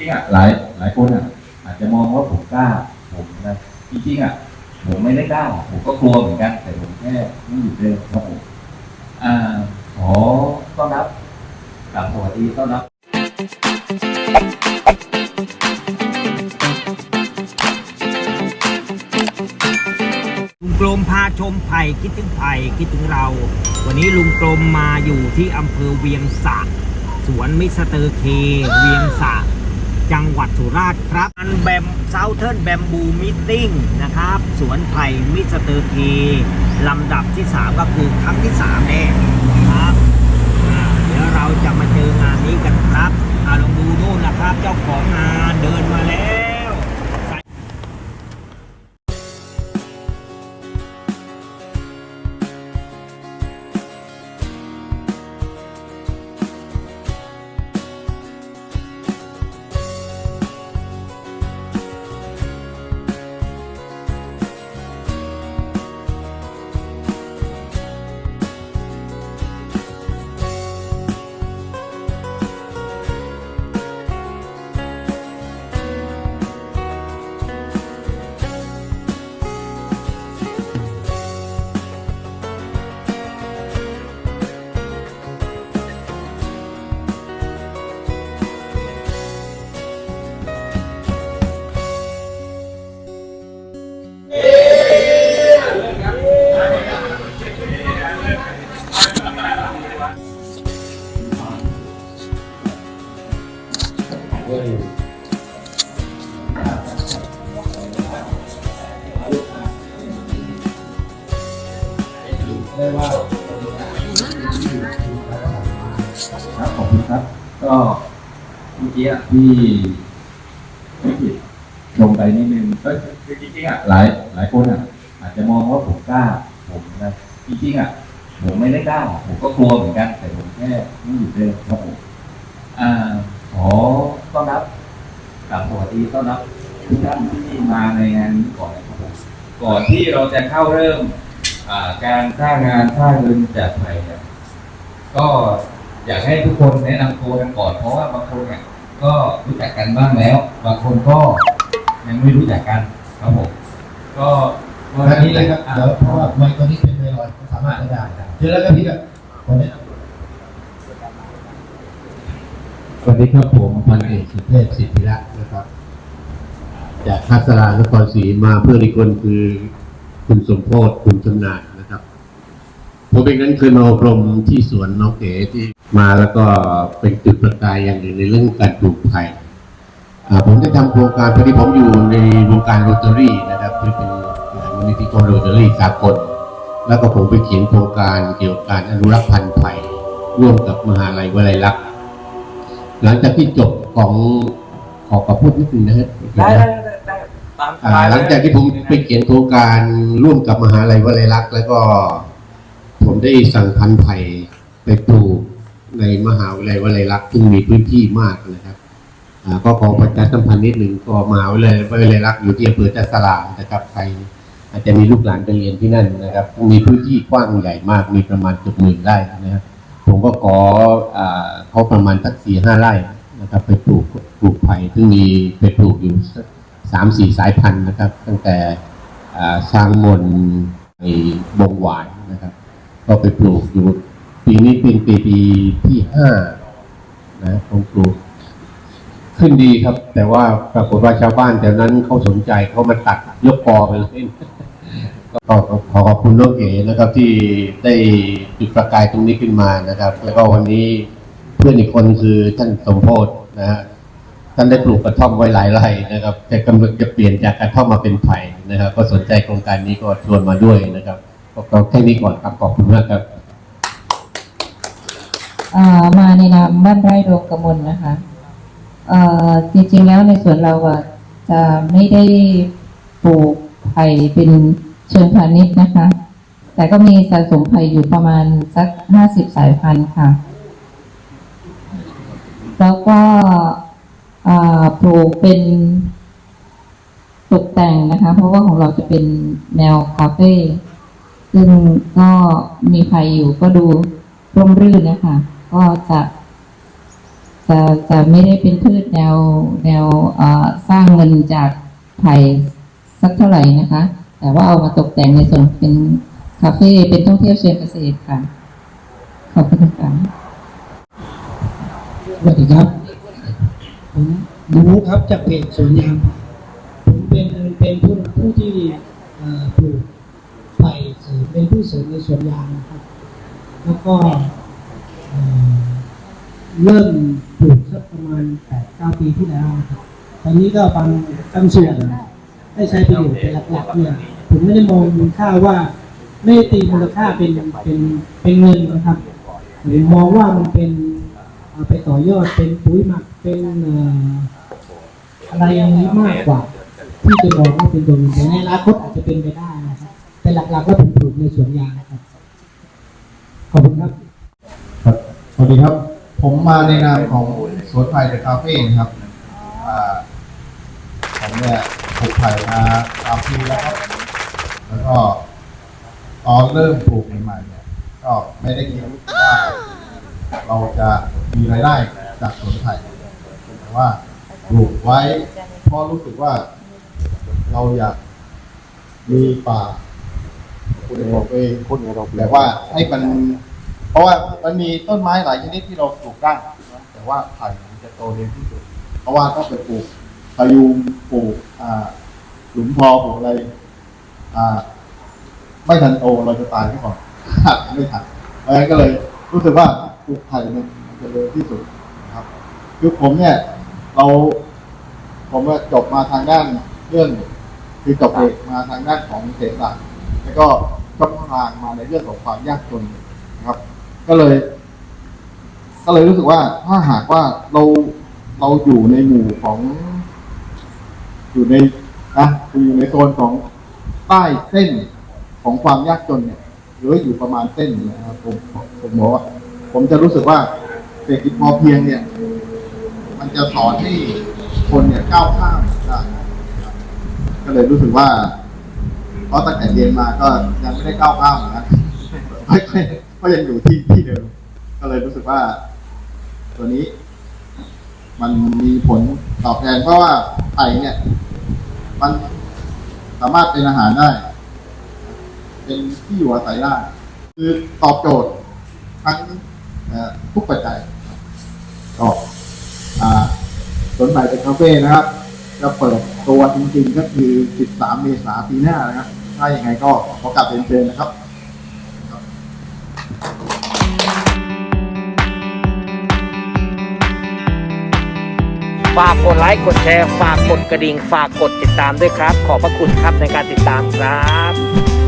ริงๆอะหลายหลายคนอะ อาจจะมองว่าผมกล้าผมนะจริงๆอะผมไม่ได้กล้าผมก็กลัวเหมือนกัน แต่ผมแค่ไม่หยุดเดินครับผมอ่าขอต้อนรับกลับสวัสดีต้อนรับลุงกลมพาชมไผ่คิดถึงไผ่คิดถึงเรา วันนี้ลุงกลมมาอยู่ที่อำเภอเวียงสะสวนมิสเตอร์เคเวียงสะ จังหวัดสุราษฎร์ครับอันแบมเซาเทิร์นแบมบูมิทติ้งนะครับ สวนไผ่มิสเตอร์ทีลำดับที่ 3 ก็คือครั้งที่3แน่ครับเดี๋ยวเราจะมาเจองานนี้กันครับอาลองดูนู่นนะครับ เจ้าของงาน ก็เมื่อกี้อะที่ที่ผิดลงไปนิดนึงก็คือจริงๆอะหลายหลายคนอะ อาจจะมองว่าผมกล้า ผมนะจริงๆอะผมไม่ได้กล้า ผมก็กลัวเหมือนกัน แต่ผมแค่ไม่หยุดเดินครับผมอ่าขอต้อนรับกับสวัสดีต้อนรับทุกท่านที่มาในงานนี้ก่อนนะครับผมก่อนที่เราจะเข้าเริ่มการสร้างงานสร้างเงินจากใหม่เนี่ยก็ อยากให้ทุกคนแนะนำตัวกันก่อนเพราะว่าบางคนเนี่ยก็รู้จักกันบ้างแล้ว บางคนก็ยังไม่รู้จักกันครับผมก็วันแบบนี้นี้เลยครับอะเดี๋ยวเพราะว่าไมค์ตัวนี้เป็นไมค์ลอยสามารถได้เจอแล้วครับพี่ครับคนนี้สวัสดีครับผมพันเอกสุเทพสิทธิรัตน์นะครับ จากทัศรานครศรีมาเพื่อนอีกคนคือ คุณสมโพศคุณชำนาญนะครับ ผมเองนั้นเคยมาอบรมที่สวนน้องเก๋ที่มาแล้วก็เป็นจุดประกายอย่างหนึ่งในเรื่องการปลูกไผ่อ่าผมได้ทำโครงการพอดีผมอยู่ในวงการโรตารี่นะครับที่เป็นมูลนิธิกรโรตารี่สากล แล้วก็ผมไปเขียนโครงการเกี่ยวกับการอนุรักษ์พันธุ์ไผ่ร่วมกับมหาลัยวลัยลักษณ์หลังจากที่จบของขอขอพูดนิดนึงนะฮะได้ได้ได้ได้ตามสอ่าบายหลังจากที่ผมไปเขียนโครงการร่วมกับมหาลัยวลัยลักษณ์แล้วก็ผม ได้สั่งพันธุ์ไผ่ไปปลูกในมหาวิทยาลัยวลัยลักษณ์ซึ่งมีพื้นที่มากนะครับก็ขอประชาสัมพันธ์นิดหนึ่งก็มหาวิทยาลัยวลัยลักษณ์อยู่ที่อำเภอจัสลานะครับใครอาจจะมีลูกหลานไปเรียนที่นั่นนะครับ มีพื้นที่กว้างใหญ่มากมีประมาณเกือบหมื่นไร่นะครับผมก็ขอเขาประมาณสักสี่ห้าไร่นะครับ ไปปลูกปลูกไผ่ซึ่งมีไปปลูกอยู่สักสามสี่สายพันธุ์นะครับ ตั้งแต่อ่าช้างมนในบงหวายนะครับ ก็ไปปลูกอยู่ ปีนี้เป็นปีปีที่ห้านะผมปลูก ขึ้นดีครับ แต่ว่าปรากฏว่าชาวบ้านแถวนั้นเขาสนใจเขามาตัดยกกอไปเลยก็ขอขอบคุณน้องเก๋นะครับที่ได้จุดประกายตรงนี้ขึ้นมานะครับ แล้วก็วันนี้เพื่อนอีกคนคือท่านสมโพธนะฮะท่านได้ปลูกกระท่อมไว้หลายไร่นะครับ แต่กำลังจะเปลี่ยนจากกระท่อมมาเป็นไผ่นะครับ ก็สนใจโครงการนี้ก็ชวนมาด้วยนะครับ ก็แค่นี้ก่อนครับขอบคุณมากครับมาในนามบ้านไร่โรงกมลนะคะจริงๆแล้วในสวนเราอะจะไม่ได้ปลูกไผ่เป็นเชิงพาณิชย์นะคะ แต่ก็มีสะสมไผ่อยู่ประมาณสักห้าสิบสายพันธุ์ค่ะ แล้วก็ปลูกเป็นตกแต่งนะคะ เพราะว่าของเราจะเป็นแนวคาเฟ่ ซึ่งก็มีไผ่อยู่ก็ดูร่มรื่นนะคะก็จะจะจะไม่ได้เป็นพืชแนวแนวสร้างเงินจากไผ่สักเท่าไหร่นะคะ แต่ว่าเอามาตกแต่งในส่วนเป็นคาเฟ่เป็นท่องเที่ยวเชิงเกษตรค่ะ ขอบคุณค่ะสวัสดีครับ ผมบูครับจากเพจสวนยางผมเป็นเป็นผู้ผู้ที่ปลูก เป็นผู้เสริมในสวนยางนะครับ แล้วก็เริ่มปลูกสักประมาณแปดเก้าปีที่แล้วนะครับตอนนี้ก็บางบางส่วนได้ใช้ประโยชน์เป็นหลักๆเนี่ยผมไม่ได้มองมูลค่าว่า ไม่ตีมูลค่าเป็นเป็นเป็นเงินนะครับผมมองว่ามันเป็นเอาไปต่อยอดเป็นปุ๋ยหมักเป็นอะไรอย่างนี้มากกว่า ที่จะมองว่าเป็นตัวเงินแต่ในอนาคตอาจจะเป็นไปได้ แต่หลักๆก็ผมปลูกในสวนยางนะครับขอบคุณครับครับสวัสดีครับ ผมมาในนามของสวนไผ่เดอะคาเฟ่นะครับอ่าผมเนี่ยปลูกไผ่มาสามปีแล้วครับแล้วก็ตอนเริ่มปลูกใหม่ๆเนี่ยก็ไม่ได้คิดว่าเราจะมีรายได้จากสวนไผ่แต่ว่าปลูกไว้เพราะรู้สึกว่า เราอยากมีป่า คุณบอกเองคุณแต่ว่าให้มัน เพราะว่ามันมีต้นไม้หลายชนิดที่เราปลูกได้นะแต่ว่าไผ่มันจะโตเร็วที่สุด เพราะว่าต้องไปปลูกพายุงปลูกอ่าหลุมพอปลูกอะไร อ่า ไม่ทันโตเราจะตายก่อนไม่ทันเพราะฉะนั้นก็เลยรู้สึกว่าปลูกไผ่มันมันจะเร็วที่สุดนะครับคือผมเนี่ย เรา ผมว่าจบมาทางด้านเรื่องคือจบเอกมาทางด้านของเศรษฐศาสตร์แล้วก็ก็ ทางมาในเรื่องของความยากจนนะครับ ก็เลย ก็เลยรู้สึกว่าถ้าหากว่าเราเราอยู่ในหมู่ของ อยู่ในนะคืออยู่ในโซนของใต้เส้นของความยากจนเนี่ยหรืออยู่ประมาณเส้นนะครับผมผมบอกว่าผมจะรู้สึกว่าเศรษฐกิจพอเพียงเนี่ย มันจะสอนให้คนเนี่ยก้าวข้ามได้ก็เลยรู้สึกว่า เพราะตั้งแต่เรียนมาก็ยังไม่ได้ก้าวข้ามนกันก็ยังอยู่ที่ที่เดิม ก็เลยรู้สึกว่า ตัวนี้ มันมีผลตอบแทนเพราะว่าไผ่เนี่ย มันสามารถเป็นอาหารได้ เป็นที่อยู่อาศัยได้ คือตอบโจทย์ทั้งทุกปัจจัยก็อ่าสวนไผ่เป็นคาเฟ่นะครับ จะเปิดตัวจริงๆก็คือ 13 เมษายนปีหน้านะครับ ถ้าอย่างไรก็ขอกลับเรียนเชิญนะครับฝากกดไลค์กดแชร์ ฝากกดกระดิ่ง ฝากกดติดตามด้วยครับ ขอบพระคุณครับในการติดตามครับ